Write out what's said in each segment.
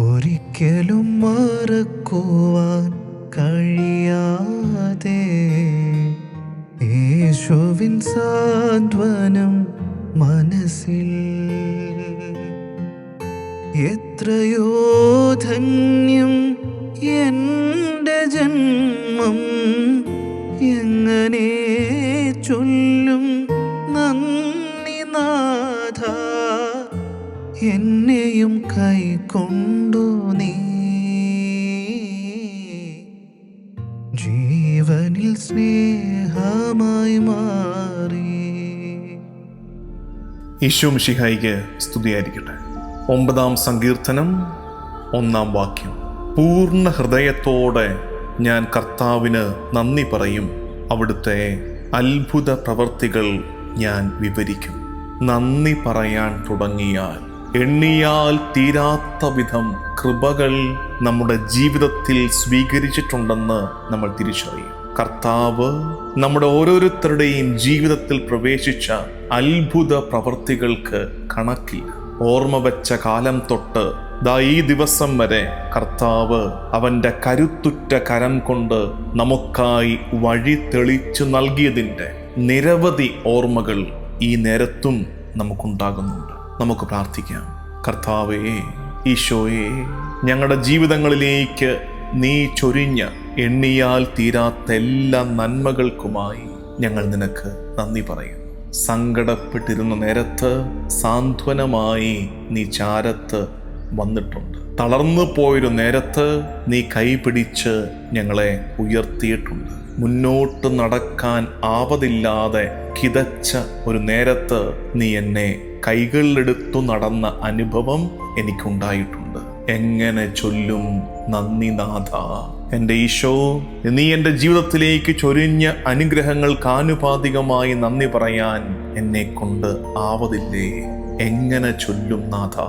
ഒരിക്കലും മറക്കുവാൻ കഴിയാതെ യേശുവിൻ സാന്ത്വനം മനസ്സിൽ എത്രയോ ധന്യം എന്റെ ജന്മം എങ്ങനെ ചൊല്ലും എന്നെയും കൈക്കൊണ്ടു നീ. ജീവനിൽ സ്നേഹമായി മാറി. ഈശോ മിഷിഹായിക്ക് സ്തുതിയായിരിക്കട്ടെ. ഒമ്പതാം സങ്കീർത്തനം ഒന്നാം വാക്യം. പൂർണ ഹൃദയത്തോടെ ഞാൻ കർത്താവിന് നന്ദി പറയും. അവിടുത്തെ അത്ഭുത പ്രവർത്തികൾ ഞാൻ വിവരിക്കും. നന്ദി പറയാൻ തുടങ്ങിയാൽ എണ്ണിയാൽ തീരാത്ത വിധം കൃപകൾ നമ്മുടെ ജീവിതത്തിൽ സ്വീകരിച്ചിട്ടുണ്ടെന്ന് നമ്മൾ തിരിച്ചറിയും. കർത്താവ് നമ്മുടെ ഓരോരുത്തരുടെയും ജീവിതത്തിൽ പ്രവേശിച്ച അത്ഭുത പ്രവൃത്തികൾക്ക് കണക്കില്ല. ഓർമ്മ വെച്ച കാലം തൊട്ട് ദാ ഈ ദിവസം വരെ കർത്താവ് അവന്റെ കരുത്തുറ്റ കരം കൊണ്ട് നമുക്കായി വഴി തെളിച്ചു നൽകിയതിന്റെ നിരവധി ഓർമ്മകൾ ഈ നേരത്തും നമുക്കുണ്ടാകുന്നുണ്ട്. നമുക്ക് പ്രാർത്ഥിക്കാം. കർത്താവേ ഈശോയെ ഞങ്ങളുടെ ജീവിതങ്ങളിലേക്ക് നീ ചൊരിഞ്ഞ എണ്ണിയാൽ തീരാത്ത എല്ലാ നന്മകൾക്കുമായി ഞങ്ങൾ നിനക്ക് നന്ദി പറയുന്നു. സങ്കടപ്പെട്ടിരുന്ന നേരത്ത് സാന്ത്വനമായി നീ ചാരത്ത് വന്നിട്ടുണ്ട്. തളർന്നു പോയൊരു നേരത്ത് നീ കൈപിടിച്ച് ഞങ്ങളെ ഉയർത്തിയിട്ടുണ്ട്. മുന്നോട്ട് നടക്കാൻ ആവതില്ലാതെ കിതച്ച ഒരു നേരത്ത് നീ എന്നെ കൈകളിലെടുത്തു നടന്ന അനുഭവം എനിക്കുണ്ടായിട്ടുണ്ട്. എങ്ങനെ ചൊല്ലും നന്ദി നാഥ. എന്റെ ഈശോ നീ എന്റെ ജീവിതത്തിലേക്ക് ചൊരിഞ്ഞ അനുഗ്രഹങ്ങൾക്ക് ആനുപാതികമായി നന്ദി പറയാൻ എന്നെ കൊണ്ട് ആവതില്ലേ? എങ്ങനെ ചൊല്ലും നാഥ?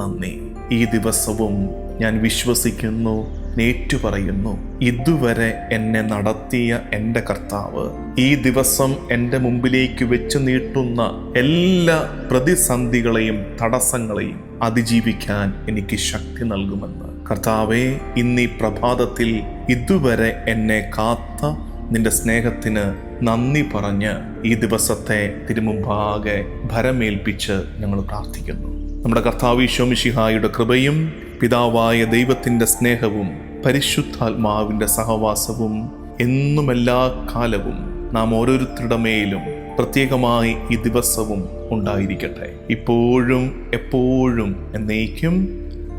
നന്ദി. ഈ ദിവസവും ഞാൻ വിശ്വസിക്കുന്നു നേറ്റു പറയുന്നു ഇതുവരെ എന്നെ നടത്തിയ എന്റെ കർത്താവ് ഈ ദിവസം എന്റെ മുമ്പിലേക്ക് വെച്ചു നീട്ടുന്ന എല്ലാ പ്രതിസന്ധികളെയും തടസ്സങ്ങളെയും അതിജീവിക്കാൻ എനിക്ക് ശക്തി നൽകുമെന്ന്. കർത്താവെ ഇന്നീ പ്രഭാതത്തിൽ ഇതുവരെ എന്നെ കാത്ത നിന്റെ സ്നേഹത്തിന് നന്ദി പറഞ്ഞ് ഈ ദിവസത്തെ തിരുമുമ്പാകെ ഭരമേൽപ്പിച്ച് ഞങ്ങൾ പ്രാർത്ഥിക്കുന്നു. നമ്മുടെ കർത്താവ് ശോമിഷിഹായുടെ കൃപയും പിതാവായ ദൈവത്തിന്റെ സ്നേഹവും പരിശുദ്ധാത്മാവിന്റെ സഹവാസവും എന്നും എല്ലാ കാലവും നാം ഓരോരുത്തരുടെ മേലും പ്രത്യേകമായി ഈ ദിവസവും ഉണ്ടായിരിക്കട്ടെ. ഇപ്പോഴും എപ്പോഴും എന്നേക്കും.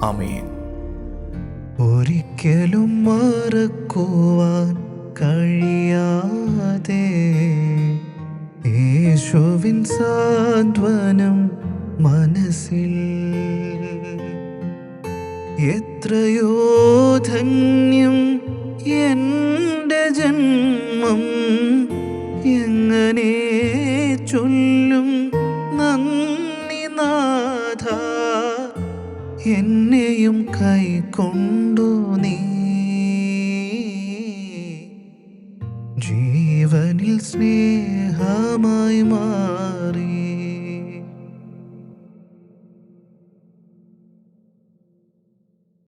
ആമേൻ. ഒരിക്കലും മറക്കുവാൻ കഴിയാതെ യേശുവിൻ സാന്ത്വനം മനസ്സിൽ എത്രയോ ധന്യം എന്റെ ജന്മം എങ്ങനെ ചൊല്ലും നന്ദി നാഥ. എന്നെയും കൈക്കൊണ്ടു നീ. ജീവനിൽ സ്നേഹമായി മാറി